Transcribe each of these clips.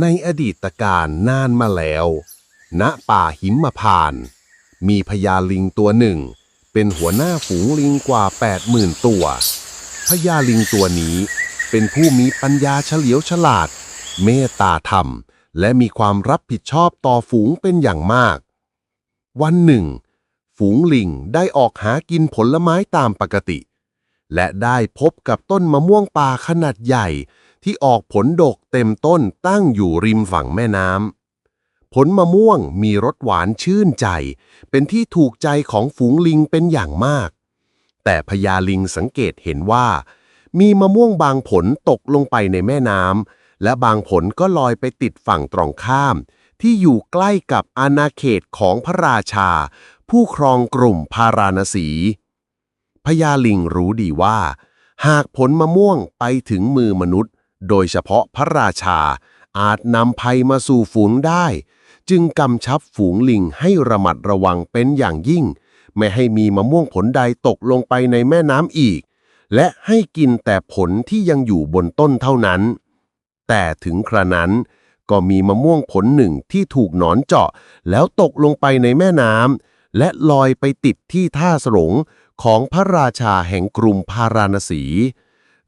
ในอดีตการนานมาแล้ว ณ ป่าหิมพาน มีพญาลิงตัวหนึ่ง เป็นหัวหน้าฝูงลิงกว่า 80,000 ตัว พญาลิงตัวนี้เป็นผู้มีปัญญาเฉลียวฉลาด เมตตาธรรม และมีความรับผิดชอบต่อฝูงเป็นอย่างมาก วันหนึ่ง ฝูงลิงได้ออกหากินผลไม้ตามปกติ และได้พบกับต้นมะม่วงป่าขนาดใหญ่ ที่ออกผลดกเต็มต้นตั้งอยู่ริมฝั่งแม่น้ำผลมะม่วงมีรสหวานชื่นใจ เป็นที่ถูกใจของฝูงลิงเป็นอย่างมาก แต่พญาลิงสังเกตเห็นว่า มีมะม่วงบางผลตกลงไปในแม่น้ำและบางผลก็ลอยไปติดฝั่งตรงข้าม ที่อยู่ใกล้กับอาณาเขตของพระราชา ผู้ครองกลุ่มพาราณสีพญาลิงรู้ดีว่า หากผลมะม่วงไปถึงมือมนุษย โดยเฉพาะพระราชา อาจนำภัยมาสู่ฝูงได้ จึงกำชับฝูงลิงให้ระมัดระวังเป็นอย่างยิ่ง ไม่ให้มีมะม่วงผลใดตกลงไปในแม่น้ำอีก และให้กินแต่ผลที่ยังอยู่บนต้นเท่านั้น แต่ถึงครานั้นก็มีมะม่วงผลหนึ่งที่ถูกหนอนเจาะ แล้วตกลงไปในแม่น้ำและลอยไปติดที่ท่าสรงของพระราชาแห่งกรุงพาราณสี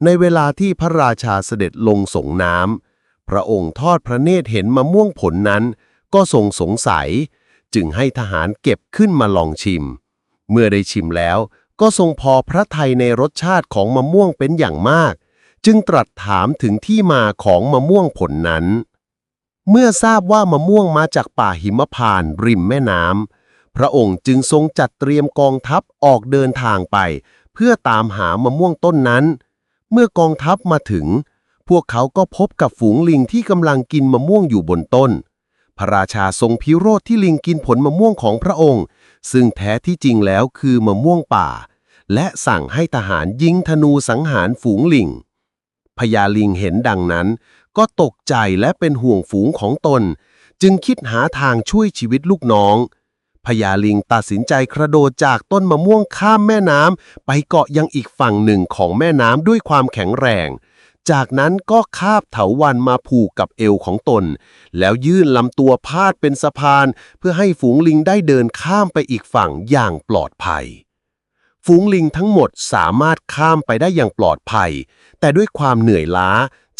ในเวลาที่พระราชาเสด็จลงสงน้ำพระองค์ทอดพระเนตรเห็นมะม่วงผลนั้น ก็ทรงสงสัย จึงให้ทหารเก็บขึ้นมาลองชิม เมื่อได้ชิมแล้วก็ทรงพอพระทัยในรสชาติของมะม่วงเป็นอย่างมาก จึงตรัสถามถึงที่มาของมะม่วงผลนั้น เมื่อทราบว่ามะม่วงมาจากป่าหิมพานริมแม่น้ำพระองค์จึงทรงจัดเตรียมกองทัพออกเดินทางไป เพื่อตามหามะม่วงต้นนั้น เมื่อกองทัพมาถึง พวกเขาก็พบกับฝูงลิงที่กำลังกินมะม่วงอยู่บนต้น พระราชาทรงพิโรธที่ลิงกินผลมะม่วงของพระองค์ ซึ่งแท้ที่จริงแล้วคือมะม่วงป่า และสั่งให้ทหารยิงธนูสังหารฝูงลิงพญาลิงเห็นดังนั้น ก็ตกใจและเป็นห่วงฝูงของตน จึงคิดหาทางช่วยชีวิตลูกน้อง พญาลิงตัดสินใจกระโดดจากต้นมะม่วงข้ามแม่น้ำไปเกาะยังอีกฝั่งหนึ่งของแม่น้ำด้วยความแข็งแรง จากนั้นก็คาบเถาวันมาผูกกับเอวของตน แล้วยื่นลำตัวพาดเป็นสะพาน เพื่อให้ฝูงลิงได้เดินข้ามไปอีกฝั่งอย่างปลอดภัยฝูงลิงทั้งหมดสามารถข้ามไปได้อย่างปลอดภัย แต่ด้วยความเหนื่อยล้า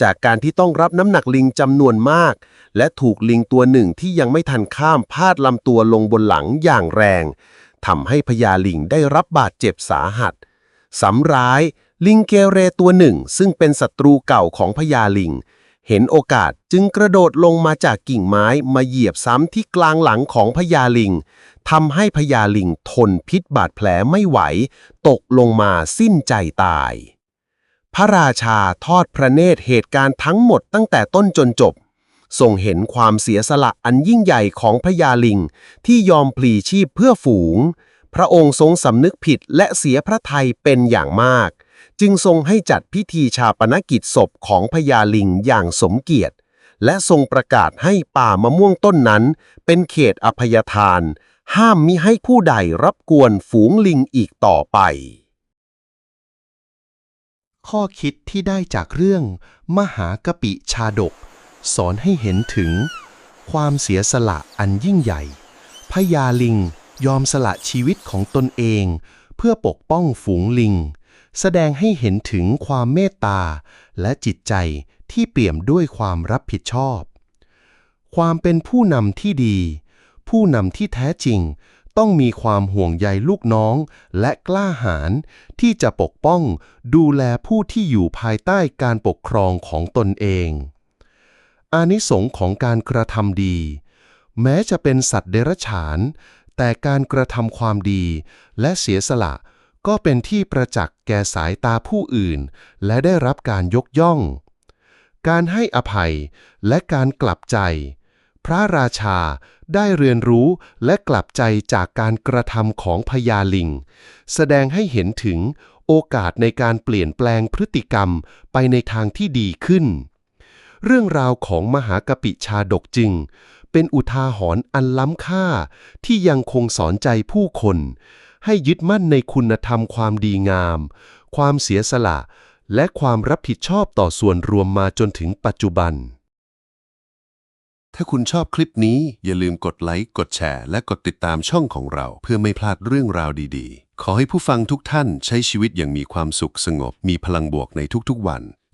จากการที่ต้องรับน้ำหนักลิงจำนวนมาก และถูกลิงตัวหนึ่งที่ยังไม่ทันข้ามพาดลำตัวลงบนหลังอย่างแรงทำให้พญาลิงได้รับบาดเจ็บสาหัสสำร้ายลิงเกเรตัวหนึ่งซึ่งเป็นศัตรูเก่าของพญาลิง เห็นโอกาสจึงกระโดดลงมาจากกิ่งไม้มาเหยียบซ้ำที่กลางหลังของพญาลิงทำให้พญาลิงทนพิษบาดแผลไม่ไหว ตกลงมาสิ้นใจตาย พระราชาทอดพระเนตรเหตุการณ์ทั้งหมดตั้งแต่ต้นจนจบ ทรงเห็นความเสียสละอันยิ่งใหญ่ของพญาลิง ที่ยอมพลีชีพเพื่อฝูง พระองค์ทรงสำนึกผิดและเสียพระทัยเป็นอย่างมาก จึงทรงให้จัดพิธีชาปนกิจศพของพญาลิงอย่างสมเกียรติ และทรงประกาศให้ป่ามะม่วงต้นนั้น เป็นเขตอภัยทาน ห้ามมิให้ผู้ใดรับกวนฝูงลิงอีกต่อไปข้อคิดที่ได้จากเรื่อง มหากปิชาดก สอนให้เห็นถึง ความเสียสละอันยิ่งใหญ่พญาลิงยอมสละชีวิตของตนเอง เพื่อปกป้องฝูงลิง แสดงให้เห็นถึงความเมตตา และจิตใจที่เปี่ยมด้วยความรับผิดชอบ ความเป็นผู้นำที่ดี ผู้นำที่แท้จริงต้องมีความห่วงใยลูกน้องและกล้าหาญที่จะปกป้องดูแลผู้ที่อยู่ภายใต้การปกครองของตนเอง อานิสงส์ของการกระทำดี แม้จะเป็นสัตว์เดรัจฉาน แต่การกระทำความดี และเสียสละ ก็เป็นที่ประจักษ์แก่สายตาผู้อื่น และได้รับการยกย่อง การให้อภัยและการกลับใจ พระราชาได้เรียนรู้และกลับใจจากการกระทำของพญาลิง แสดงให้เห็นถึงโอกาสในการเปลี่ยนแปลงพฤติกรรมไปในทางที่ดีขึ้น เรื่องราวของมหากปิชาดกจริง เป็นอุทาหรณ์อันล้ำค่าที่ยังคงสอนใจผู้คน ให้ยึดมั่นในคุณธรรมความดีงาม ความเสียสละ และความรับผิดชอบต่อส่วนรวมมาจนถึงปัจจุบัน ถ้าคุณชอบคลิปนี้อย่าลืมกดไลค์ กดแชร์ และกดติดตามช่องของเรา เพื่อไม่พลาดเรื่องราวดีๆ ขอให้ผู้ฟังทุกท่านใช้ชีวิตอย่างมีความสุขสงบ มีพลังบวกในทุกๆวัน